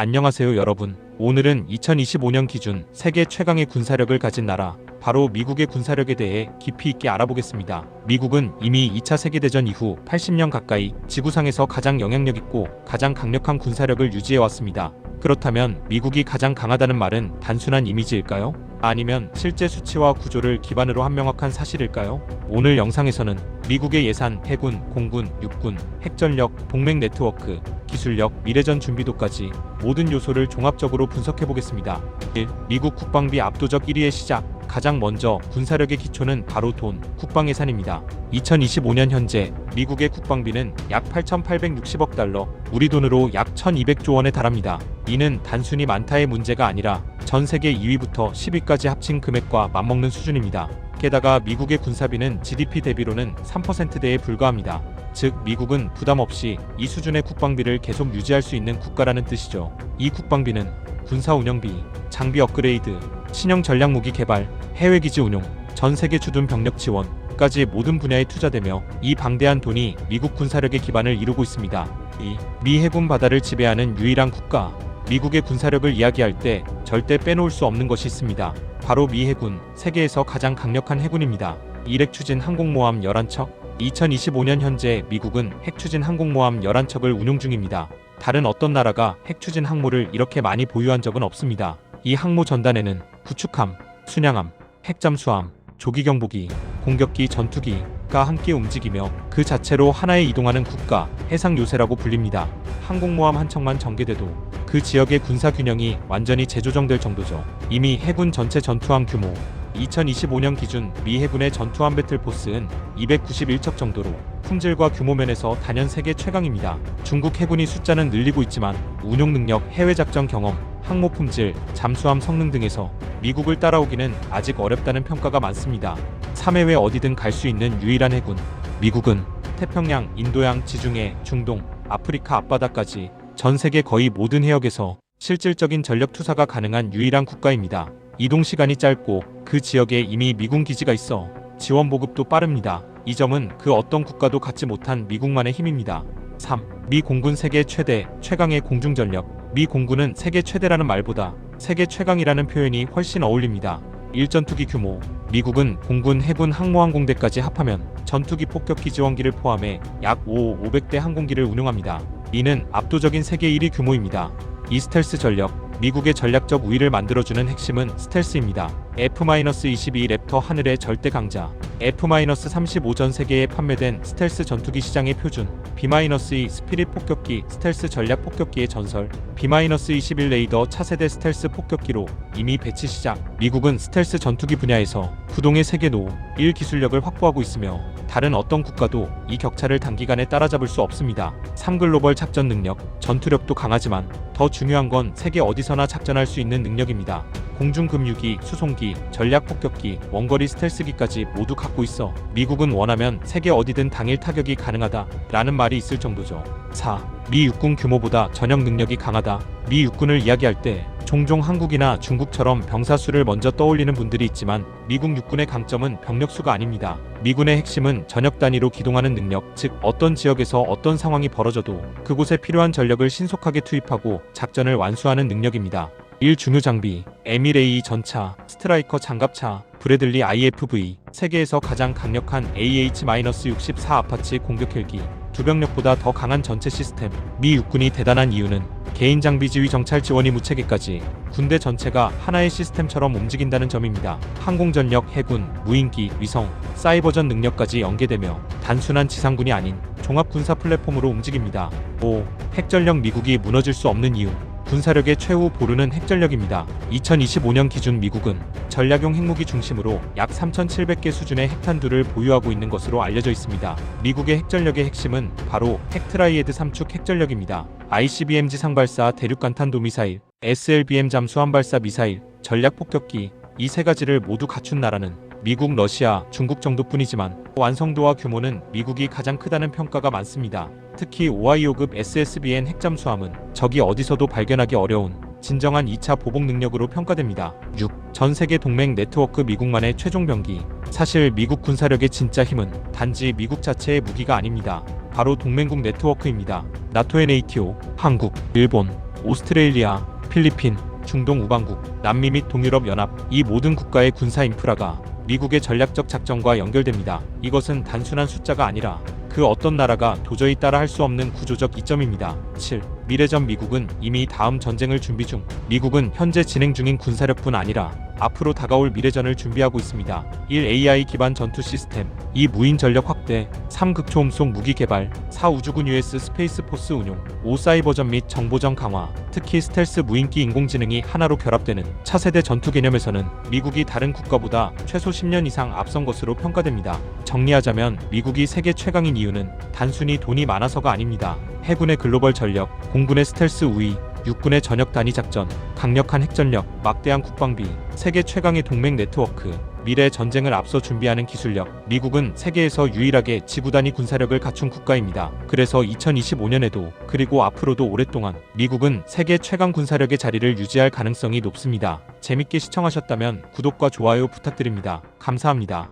안녕하세요 여러분. 오늘은 2025년 기준 세계 최강의 군사력을 가진 나라 바로 미국의 군사력에 대해 깊이 있게 알아보겠습니다. 미국은 이미 2차 세계대전 이후 80년 가까이 지구상에서 가장 영향력 있고 가장 강력한 군사력을 유지해 왔습니다. 그렇다면 미국이 가장 강하다는 말은 단순한 이미지일까요? 아니면 실제 수치와 구조를 기반으로 한 명확한 사실일까요? 오늘 영상에서는 미국의 예산, 해군, 공군, 육군, 핵전력, 동맹 네트워크, 기술력, 미래전 준비도까지 모든 요소를 종합적으로 분석해 보겠습니다. 1. 미국 국방비 압도적 1위의 시작. 가장 먼저 군사력의 기초는 바로 돈, 국방 예산입니다. 2025년 현재 미국의 국방비는 약 8,860억 달러, 우리 돈으로 약 1,200조 원에 달합니다. 이는 단순히 많다의 문제가 아니라 전 세계 2위부터 10위까지 합친 금액과 맞먹는 수준입니다. 게다가 미국의 군사비는 GDP 대비로는 3%대에 불과합니다. 즉 미국은 부담 없이 이 수준의 국방비를 계속 유지할 수 있는 국가라는 뜻이죠. 이 국방비는 군사 운영비, 장비 업그레이드, 신형 전략 무기 개발, 해외 기지 운용, 전 세계 주둔 병력 지원까지 모든 분야에 투자되며 이 방대한 돈이 미국 군사력의 기반을 이루고 있습니다. 이미 해군 바다를 지배하는 유일한 국가, 미국의 군사력을 이야기할 때 절대 빼놓을 수 없는 것이 있습니다. 바로 미 해군, 세계에서 가장 강력한 해군입니다. 일핵 추진 항공모함 11척, 2025년 현재 미국은 핵 추진 항공모함 11척을 운용 중입니다. 다른 어떤 나라가 핵 추진 항모를 이렇게 많이 보유한 적은 없습니다. 이 항모 전단에는 구축함, 순양함, 핵잠수함, 조기경보기, 공격기 전투기가 함께 움직이며 그 자체로 하나에 이동하는 국가, 해상 요새라고 불립니다. 항공모함 한 척만 전개돼도 그 지역의 군사 균형이 완전히 재조정될 정도죠. 이미 해군 전체 전투함 규모 2025년 기준 미 해군의 전투함 배틀포스는 291척 정도로 품질과 규모 면에서 단연 세계 최강입니다. 중국 해군이 숫자는 늘리고 있지만 운용 능력, 해외 작전 경험, 항모 품질, 잠수함 성능 등에서 미국을 따라오기는 아직 어렵다는 평가가 많습니다. 3해외 어디든 갈 수 있는 유일한 해군. 미국은 태평양, 인도양, 지중해, 중동, 아프리카 앞바다까지 전 세계 거의 모든 해역에서 실질적인 전력 투사가 가능한 유일한 국가입니다. 이동 시간이 짧고 그 지역에 이미 미군 기지가 있어 지원 보급도 빠릅니다. 이 점은 그 어떤 국가도 갖지 못한 미국만의 힘입니다. 3. 미 공군 세계 최대, 최강의 공중 전력. 미 공군은 세계 최대라는 말보다 세계 최강이라는 표현이 훨씬 어울립니다. 일전투기 규모. 미국은 공군, 해군, 항모항공대까지 합하면 전투기 폭격기 지원기를 포함해 약 5, 500대 항공기를 운용합니다. 이는 압도적인 세계 1위 규모입니다. 이 스텔스 전력, 미국의 전략적 우위를 만들어주는 핵심은 스텔스입니다. F-22 랩터 하늘의 절대 강자, F-35 전 세계에 판매된 스텔스 전투기 시장의 표준, B-2 스피릿 폭격기 스텔스 전략 폭격기의 전설, B-21 레이더 차세대 스텔스 폭격기로 이미 배치 시작. 미국은 스텔스 전투기 분야에서 부동의 세계 노 1 기술력을 확보하고 있으며 다른 어떤 국가도 이 격차를 단기간에 따라잡을 수 없습니다. 3 글로벌 작전 능력, 전투력도 강하지만 더 중요한 건 세계 어디서나 작전할 수 있는 능력입니다. 공중금유기, 수송기, 전략폭격기, 원거리 스텔스기까지 모두 갖고 있어 미국은 원하면 세계 어디든 당일 타격이 가능하다 라는 말이 있을 정도죠. 4. 미 육군 규모보다 전역 능력이 강하다. 미 육군을 이야기할 때 종종 한국이나 중국처럼 병사 수를 먼저 떠올리는 분들이 있지만 미국 육군의 강점은 병력 수가 아닙니다. 미군의 핵심은 전역 단위로 기동하는 능력, 즉 어떤 지역에서 어떤 상황이 벌어져도 그곳에 필요한 전력을 신속하게 투입하고 작전을 완수하는 능력입니다. 1 중요 장비, 에미레이 전차, 스트라이커 장갑차, 브래들리 IFV, 세계에서 가장 강력한 AH-64 아파치 공격 헬기, 두 병력보다 더 강한 전체 시스템. 미 육군이 대단한 이유는 개인 장비 지휘 정찰 지원이 무책임까지 군대 전체가 하나의 시스템처럼 움직인다는 점입니다. 항공전력, 해군, 무인기, 위성, 사이버전 능력까지 연계되며 단순한 지상군이 아닌 종합군사 플랫폼으로 움직입니다. 5. 핵전력 미국이 무너질 수 없는 이유. 군사력의 최후 보루는 핵전력입니다. 2025년 기준 미국은 전략용 핵무기 중심으로 약 3,700개 수준의 핵탄두를 보유하고 있는 것으로 알려져 있습니다. 미국의 핵전력의 핵심은 바로 핵트라이에드 3축 핵전력입니다. ICBM 지상 발사 대륙간 탄도 미사일, SLBM 잠수함 발사 미사일, 전략 폭격기 이 세 가지를 모두 갖춘 나라는 미국, 러시아, 중국 정도뿐이지만 완성도와 규모는 미국이 가장 크다는 평가가 많습니다. 특히 오하이오급 SSBN 핵잠수함은 적이 어디서도 발견하기 어려운 진정한 2차 보복 능력으로 평가됩니다. 6. 전 세계 동맹 네트워크 미국만의 최종 병기. 사실 미국 군사력의 진짜 힘은 단지 미국 자체의 무기가 아닙니다. 바로 동맹국 네트워크입니다. 나토의 네이티오, 한국, 일본, 오스트레일리아, 필리핀, 중동 우방국, 남미 및 동유럽 연합 이 모든 국가의 군사 인프라가 미국의 전략적 작전과 연결됩니다. 이것은 단순한 숫자가 아니라 그 어떤 나라가 도저히 따라할 수 없는 구조적 이점입니다. 7. 미래전 미국은 이미 다음 전쟁을 준비 중. 미국은 현재 진행 중인 군사력뿐 아니라 앞으로 다가올 미래전을 준비하고 있습니다. 1. AI 기반 전투 시스템 2. 무인 전력 확대 3. 극초음속 무기 개발 4. 우주군 US 스페이스 포스 운용 5. 사이버전 및 정보전 강화 특히 스텔스 무인기 인공지능이 하나로 결합되는 차세대 전투 개념에서는 미국이 다른 국가보다 최소 10년 이상 앞선 것으로 평가됩니다. 정리하자면 미국이 세계 최강인 이유는 단순히 돈이 많아서가 아닙니다. 해군의 글로벌 전력, 공군의 스텔스 우위, 육군의 전역 단위 작전, 강력한 핵전력, 막대한 국방비, 세계 최강의 동맹 네트워크, 미래 전쟁을 앞서 준비하는 기술력, 미국은 세계에서 유일하게 지구 단위 군사력을 갖춘 국가입니다. 그래서 2025년에도 그리고 앞으로도 오랫동안 미국은 세계 최강 군사력의 자리를 유지할 가능성이 높습니다. 재밌게 시청하셨다면 구독과 좋아요 부탁드립니다. 감사합니다.